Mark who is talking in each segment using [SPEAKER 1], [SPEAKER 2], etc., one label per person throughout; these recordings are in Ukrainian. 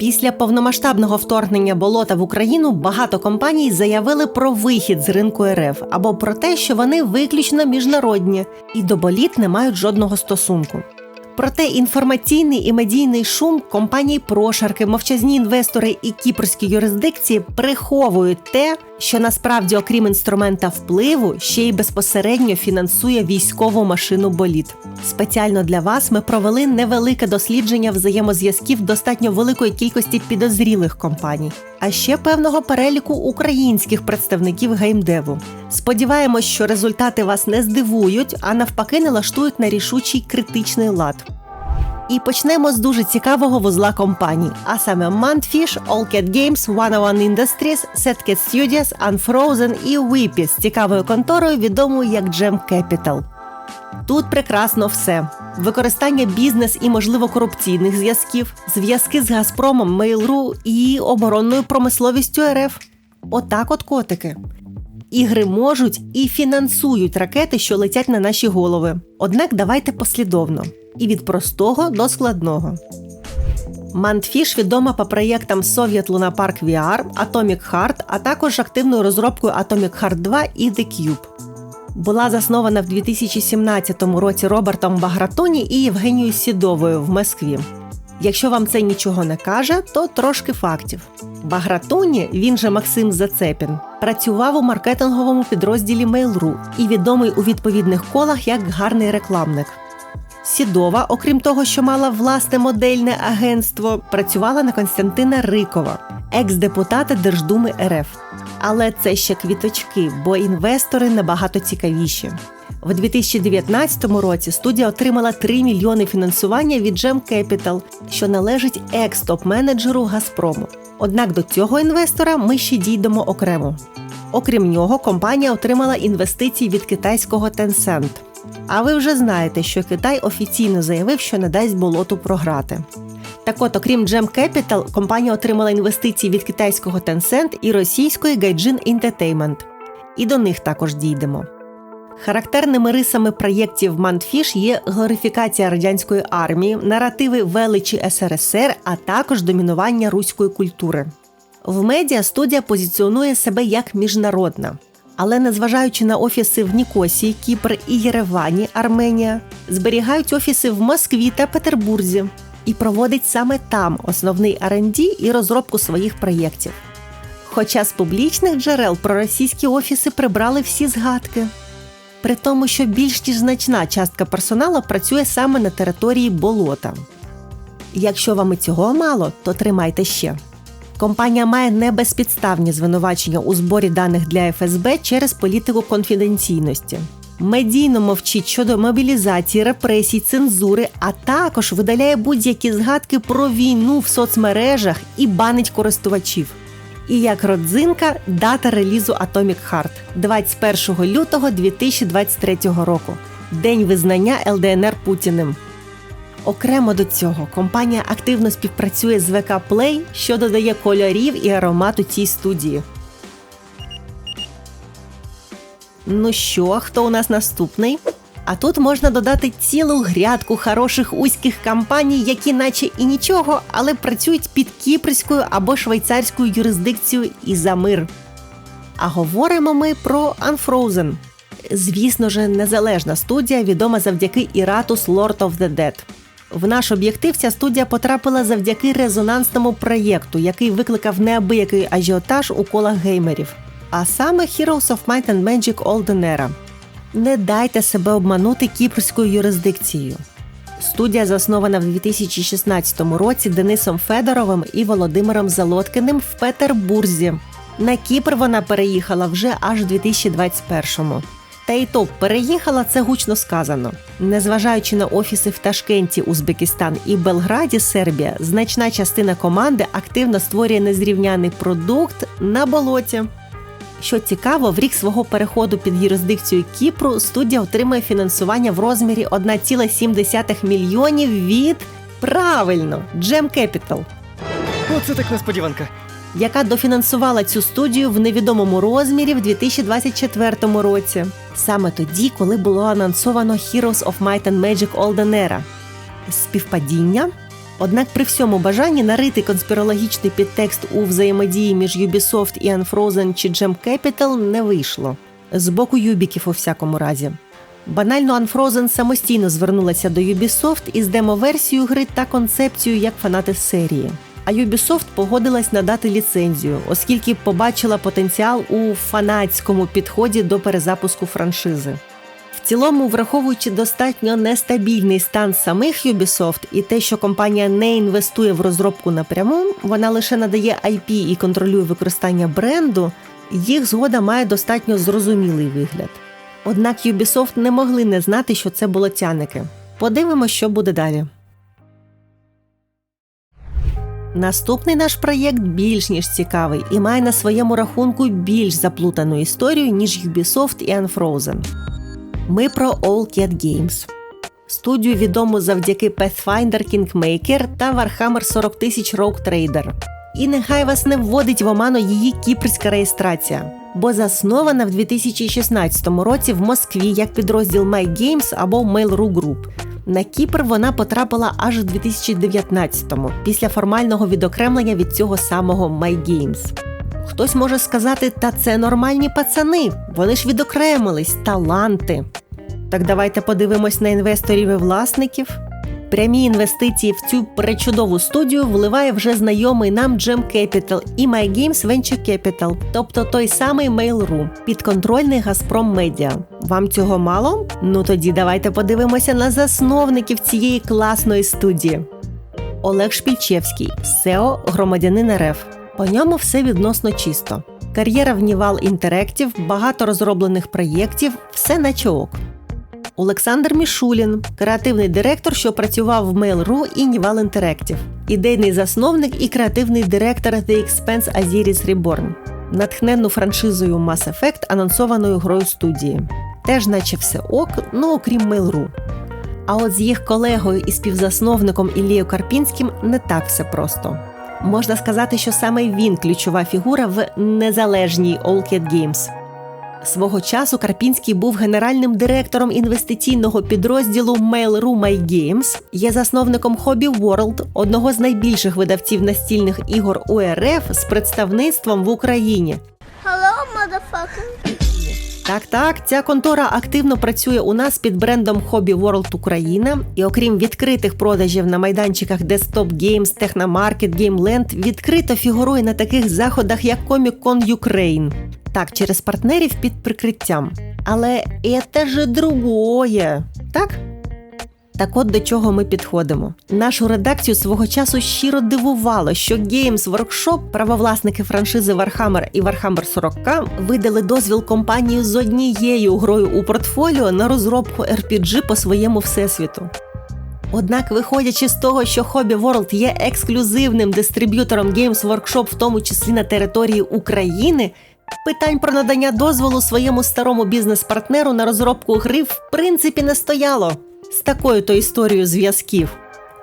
[SPEAKER 1] Після повномасштабного вторгнення болота в Україну багато компаній заявили про вихід з ринку РФ або про те, що вони виключно міжнародні і до боліт не мають жодного стосунку. Проте інформаційний і медійний шум компаній прошарки, мовчазні інвестори і кіпрські юрисдикції приховують те, що насправді, окрім інструмента впливу, ще й безпосередньо фінансує військову машину боліт. Спеціально для вас ми провели невелике дослідження взаємозв'язків достатньо великої кількості підозрілих компаній, а ще певного переліку українських представників геймдеву. Сподіваємось, що результати вас не здивують, а навпаки, налаштують на рішучий критичний лад. І почнемо з дуже цікавого вузла компаній, а саме Mantfish, Allcat Games, 101 Industries, Setcat Studios, Unfrozen і Whippy з цікавою конторою, відомою як Gem Capital. Тут прекрасно все: використання бізнес і, можливо, корупційних зв'язків, зв'язки з Газпромом, Mail.ru і оборонною промисловістю РФ. Отак от котики. Ігри можуть і фінансують ракети, що летять на наші голови. Однак давайте послідовно і від простого до складного. Мантфіш відома по проєктам Soviet Luna Park VR, Atomic Heart, а також активною розробкою Atomic Heart 2 і The Cube. Була заснована в 2017 році Робертом Багратоні і Євгенією Сідовою в Москві. Якщо вам це нічого не каже, то трошки фактів. Багратоні, він же Максим Зацепін, працював у маркетинговому підрозділі Mail.ru і відомий у відповідних колах як гарний рекламник. Сідова, окрім того, що мала власне модельне агентство, працювала на Константина Рикова, екс-депутата Держдуми РФ. Але це ще квіточки, бо інвестори набагато цікавіші. В 2019 році студія отримала 3 мільйони фінансування від Gem Capital, що належить екс-топ-менеджеру Газпрому. Однак до цього інвестора ми ще дійдемо окремо. Окрім нього, компанія отримала інвестиції від китайського Tencent. А ви вже знаєте, що Китай офіційно заявив, що не дасть болоту програти. Так от, окрім Gem Capital, компанія отримала інвестиції від китайського Tencent і російської Gaijin Entertainment. І до них також дійдемо. Характерними рисами проєктів Мантфіш є глорифікація радянської армії, наративи величі СРСР, а також домінування руської культури. В медіа студія позиціонує себе як міжнародна. Але незважаючи на офіси в Нікосії, Кіпр і Єревані, Арменія, зберігають офіси в Москві та Петербурзі і проводить саме там основний R&D і розробку своїх проєктів. Хоча з публічних джерел про російські офіси прибрали всі згадки. При тому, що більш ніж значна частка персоналу працює саме на території болота. Якщо вам і цього мало, то тримайте ще. Компанія має небезпідставні звинувачення у зборі даних для ФСБ через політику конфіденційності. Медійно мовчить щодо мобілізації, репресій, цензури, а також видаляє будь-які згадки про війну в соцмережах і банить користувачів. І як родзинка, дата релізу Atomic Heart 21 лютого 2023 року, день визнання ЛДНР Путіним. Окремо до цього компанія активно співпрацює з ВК Play, що додає кольорів і аромату цій студії. Ну що, хто у нас наступний? А тут можна додати цілу грядку хороших уських компаній, які, наче і нічого, але працюють під кіпрською або швейцарською юрисдикцією і за мир. А говоримо ми про Unfrozen. Звісно ж, незалежна студія, відома завдяки Iratus Lord of the Dead. В наш об'єктив ця студія потрапила завдяки резонансному проєкту, який викликав неабиякий ажіотаж у колах геймерів. А саме Heroes of Might and Magic Olden Era. Не дайте себе обманути кіпрською юрисдикцією. Студія заснована в 2016 році Денисом Федоровим і Володимиром Залоткиним в Петербурзі. На Кіпр вона переїхала вже аж 2021-му. Та й то переїхала це гучно сказано. Незважаючи на офіси в Ташкенті, Узбекистан і Белграді, Сербія, значна частина команди активно створює незрівняний продукт на болоті. Що цікаво, в рік свого переходу під юрисдикцію Кіпру студія отримує фінансування в розмірі 1,7 мільйонів від правильно Gem Capital,
[SPEAKER 2] Оце так несподіванка.
[SPEAKER 1] яка дофінансувала цю студію в невідомому розмірі в 2024 році. Саме тоді, коли було анонсовано Heroes of Might and Magic Olden Era. Співпадіння? Однак при всьому бажанні нарити конспірологічний підтекст у взаємодії між Ubisoft і Unfrozen чи Gem Capital не вийшло. З боку Юбіків у всякому разі. Банально Unfrozen самостійно звернулася до Ubisoft із демо-версією гри та концепцією як фанати серії. А Ubisoft погодилась надати ліцензію, оскільки побачила потенціал у фанатському підході до перезапуску франшизи. В цілому, враховуючи достатньо нестабільний стан самих Ubisoft і те, що компанія не інвестує в розробку напряму, вона лише надає IP і контролює використання бренду, їх згода має достатньо зрозумілий вигляд. Однак Ubisoft не могли не знати, що це болотяники. Подивимося, що буде далі. Наступний наш проєкт більш ніж цікавий і має на своєму рахунку більш заплутану історію, ніж Ubisoft і Unfrozen. Ми про All Cat Games. Студію відому завдяки Pathfinder Kingmaker та Warhammer 40 тисяч Rogue Trader. І нехай вас не вводить в оману її кіпрська реєстрація, бо заснована в 2016 році в Москві як підрозділ My Games або Mail.ru Group. На Кіпр вона потрапила аж у 2019-му, після формального відокремлення від цього самого My Games. Хтось може сказати, та це нормальні пацани, вони ж відокремились, таланти. Так давайте подивимось на інвесторів і власників. Прямі інвестиції в цю пречудову студію вливає вже знайомий нам Gem Capital і My Games Venture Capital, тобто той самий Mail.ru, підконтрольний Газпром Медіа. Вам цього мало? Ну тоді давайте подивимося на засновників цієї класної студії. Олег Шпільчевський, SEO громадянин РФ. По ньому все відносно чисто. Кар'єра в Нівал Інтеректів, багато розроблених проєктів, все наче ок. Олександр Мішулін, креативний директор, що працював в Mail.ru і Нівал Interactive, ідейний засновник і креативний директор The Expense Aziris Reborn, натхненну франшизою Mass Effect, анонсованою грою студії. Теж, наче все ок, ну окрім Mail.ru. А от з їх колегою і співзасновником Іллією Карпінським не так все просто. Можна сказати, що саме він ключова фігура в незалежній All Cat Games. Свого часу Карпінський був генеральним директором інвестиційного підрозділу Mail.ru My Games, є засновником Hobby World, одного з найбільших видавців настільних ігор УРФ з представництвом в Україні.
[SPEAKER 3] Hello, motherfucker.
[SPEAKER 1] Так, так, ця контора активно працює у нас під брендом Hobby World Україна, і окрім відкритих продажів на майданчиках Desktop Games, Техномаркет, GameLand, відкрито фігурує на таких заходах, як Comic-Con Ukraine. Так, через партнерів під прикриттям. Але це ж другое, так? Так от до чого ми підходимо. Нашу редакцію свого часу щиро дивувало, що Games Workshop, правовласники франшизи Warhammer і Warhammer 40K, видали дозвіл компанії з однією грою у портфоліо на розробку RPG по своєму всесвіту. Однак, виходячи з того, що Hobby World є ексклюзивним дистриб'ютором Games Workshop, в тому числі на території України, питань про надання дозволу своєму старому бізнес-партнеру на розробку гри в принципі не стояло з такою то історією зв'язків.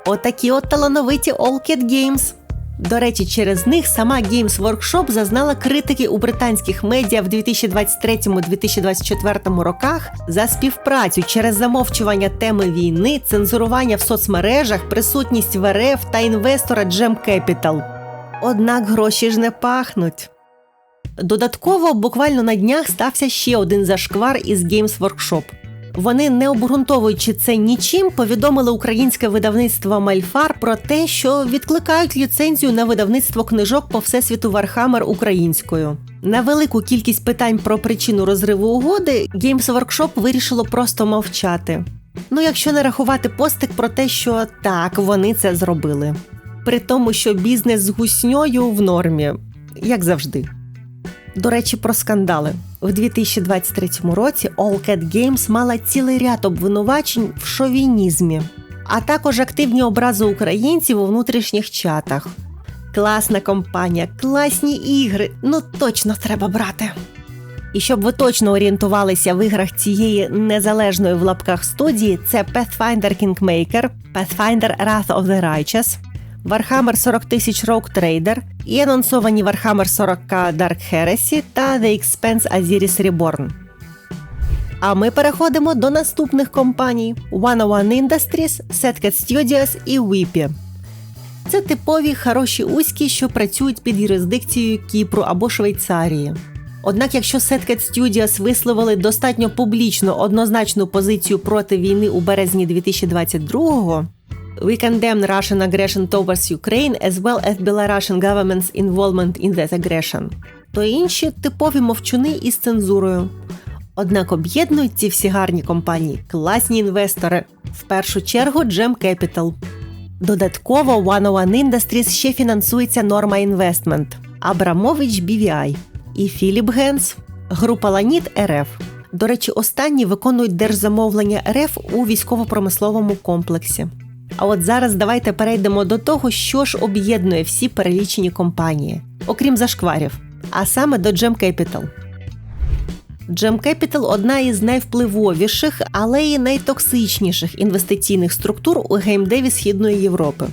[SPEAKER 1] Отакі от талановиті All Cat Games. До речі, через них сама Games Workshop зазнала критики у британських медіа в 2023-2024 роках за співпрацю через замовчування теми війни, цензурування в соцмережах, присутність в РФ та інвестора Gem Capital. Однак гроші ж не пахнуть. Додатково, буквально на днях стався ще один зашквар із Games Workshop. Вони, не обґрунтовуючи це нічим, повідомили українське видавництво Мальфар про те, що відкликають ліцензію на видавництво книжок по всесвіту Вархамер українською. На велику кількість питань про причину розриву угоди Games Workshop вирішило просто мовчати. Ну, якщо не рахувати постик про те, що так, вони це зробили. При тому, що бізнес з гусньою в нормі, як завжди. До речі, про скандали. В 2023 році All Cat Games мала цілий ряд обвинувачень в шовінізмі, а також активні образи українців у внутрішніх чатах. Класна компанія, класні ігри. Ну точно треба брати. І щоб ви точно орієнтувалися в іграх цієї незалежної в лапках студії, це Pathfinder Kingmaker, Pathfinder Wrath of the Righteous, Warhammer 40 тисяч Rogue Trader і анонсовані Warhammer 40 Dark Heresy та The Expense Aziris Reborn. А ми переходимо до наступних компаній: 101 Industries, Setcat Studios і Whippy. Це типові хороші узькі, що працюють під юрисдикцією Кіпру або Швейцарії. Однак, якщо Setcat Studios висловили достатньо публічно однозначну позицію проти війни у березні 2022-го, We condemn Russian aggression towards Ukraine as well as Belarusian government's involvement in that aggression, то інші типові мовчуни із цензурою. Однак об'єднують ці всі гарні компанії класні інвестори, в першу чергу Gem Capital. Додатково One One Industries ще фінансується Norma Investment, Абрамович BVI і Філіп Генс, група Ланіт РФ. До речі, останні виконують держзамовлення РФ у військово-промисловому комплексі. А от зараз давайте перейдемо до того, що ж об'єднує всі перелічені компанії, окрім зашкварів, а саме до Gem Capital. Gem Capital – одна із найвпливовіших, але й найтоксичніших інвестиційних структур у геймдеві Східної Європи.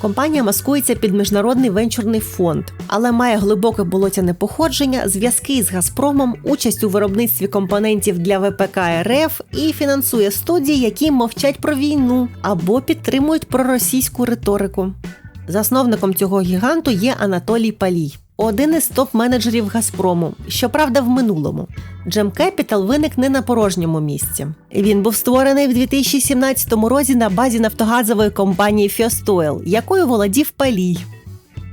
[SPEAKER 1] Компанія маскується під міжнародний венчурний фонд, але має глибоке болотяне походження, зв'язки з Газпромом, участь у виробництві компонентів для ВПК РФ і фінансує студії, які мовчать про війну або підтримують проросійську риторику. Засновником цього гіганту є Анатолій Палій, один із топ-менеджерів Газпрому, щоправда, в минулому. Gem Capital виник не на порожньому місці. Він був створений в 2017 році на базі нафтогазової компанії Oil, якою володів Палій.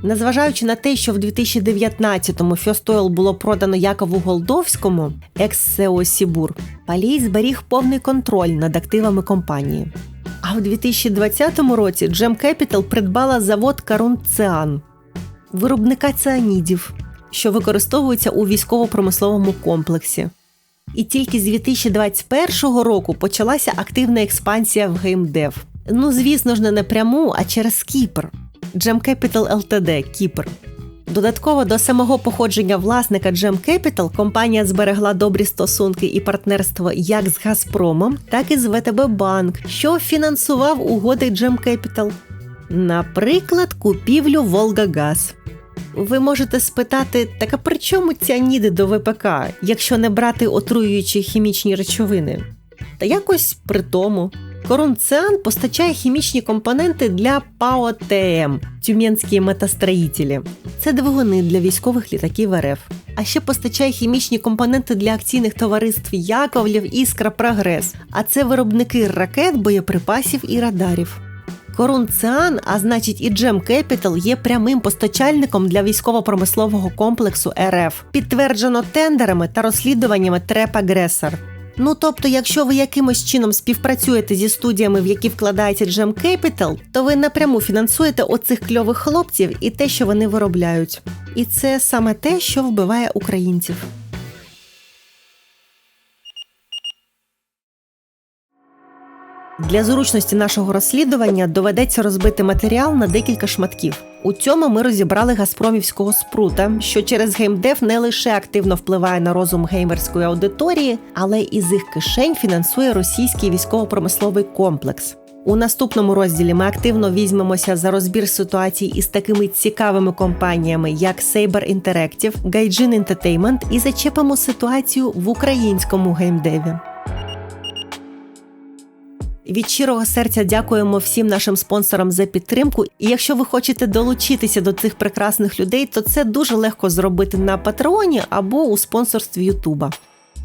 [SPEAKER 1] Незважаючи на те, що в 2019-му First Oil було продано Якову Голдовському, екс-СЕО Сібур, Палій зберіг повний контроль над активами компанії. А в 2020 році Gem Capital придбала завод Карун Циан, виробника цианідів, що використовуються у військово-промисловому комплексі. І тільки з 2021 року почалася активна експансія в геймдев. Ну, звісно ж, не напряму, а через Кіпр. Gem Capital Ltd. Кіпр. Додатково до самого походження власника Gem Capital компанія зберегла добрі стосунки і партнерство як з Газпромом, так і з ВТБ Банк, що фінансував угоди Gem Capital. Наприклад, купівлю Волгагаз. Ви можете спитати, так а при чому ціаніди до ВПК, якщо не брати отруюючі хімічні речовини? Та якось при тому. Корунціан постачає хімічні компоненти для ПАО ТМ Тюменські метастроїтелі. Це двигуни для військових літаків РФ. А ще постачає хімічні компоненти для акційних товариств Яковлів, Іскра, Прогрес. А це виробники ракет, боєприпасів і радарів. Корунціан, а значить і Gem Capital, є прямим постачальником для військово-промислового комплексу РФ, підтверджено тендерами та розслідуваннями ТРЕП Агресор. Ну тобто, якщо ви якимось чином співпрацюєте зі студіями, в які вкладається Gem Capital, то ви напряму фінансуєте оцих кльових хлопців і те, що вони виробляють. І це саме те, що вбиває українців. Для зручності нашого розслідування доведеться розбити матеріал на декілька шматків. У цьому ми розібрали газпромівського спрута, що через геймдев не лише активно впливає на розум геймерської аудиторії, але і з їх кишень фінансує російський військово-промисловий комплекс. У наступному розділі ми активно візьмемося за розбір ситуацій із такими цікавими компаніями, як Saber Interactive, Gaijin Entertainment і зачепимо ситуацію в українському геймдеві. Від щирого серця дякуємо всім нашим спонсорам за підтримку. І якщо ви хочете долучитися до цих прекрасних людей, то це дуже легко зробити на Патреоні або у спонсорстві Ютуба.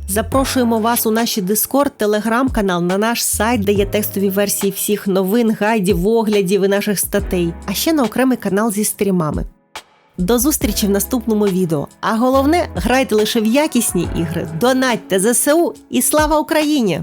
[SPEAKER 1] Запрошуємо вас у наші Дискорд, телеграм-канал, на наш сайт, де є текстові версії всіх новин, гайдів, оглядів і наших статей, а ще на окремий канал зі стрімами. До зустрічі в наступному відео. А головне, грайте лише в якісні ігри, донатьте ЗСУ і слава Україні!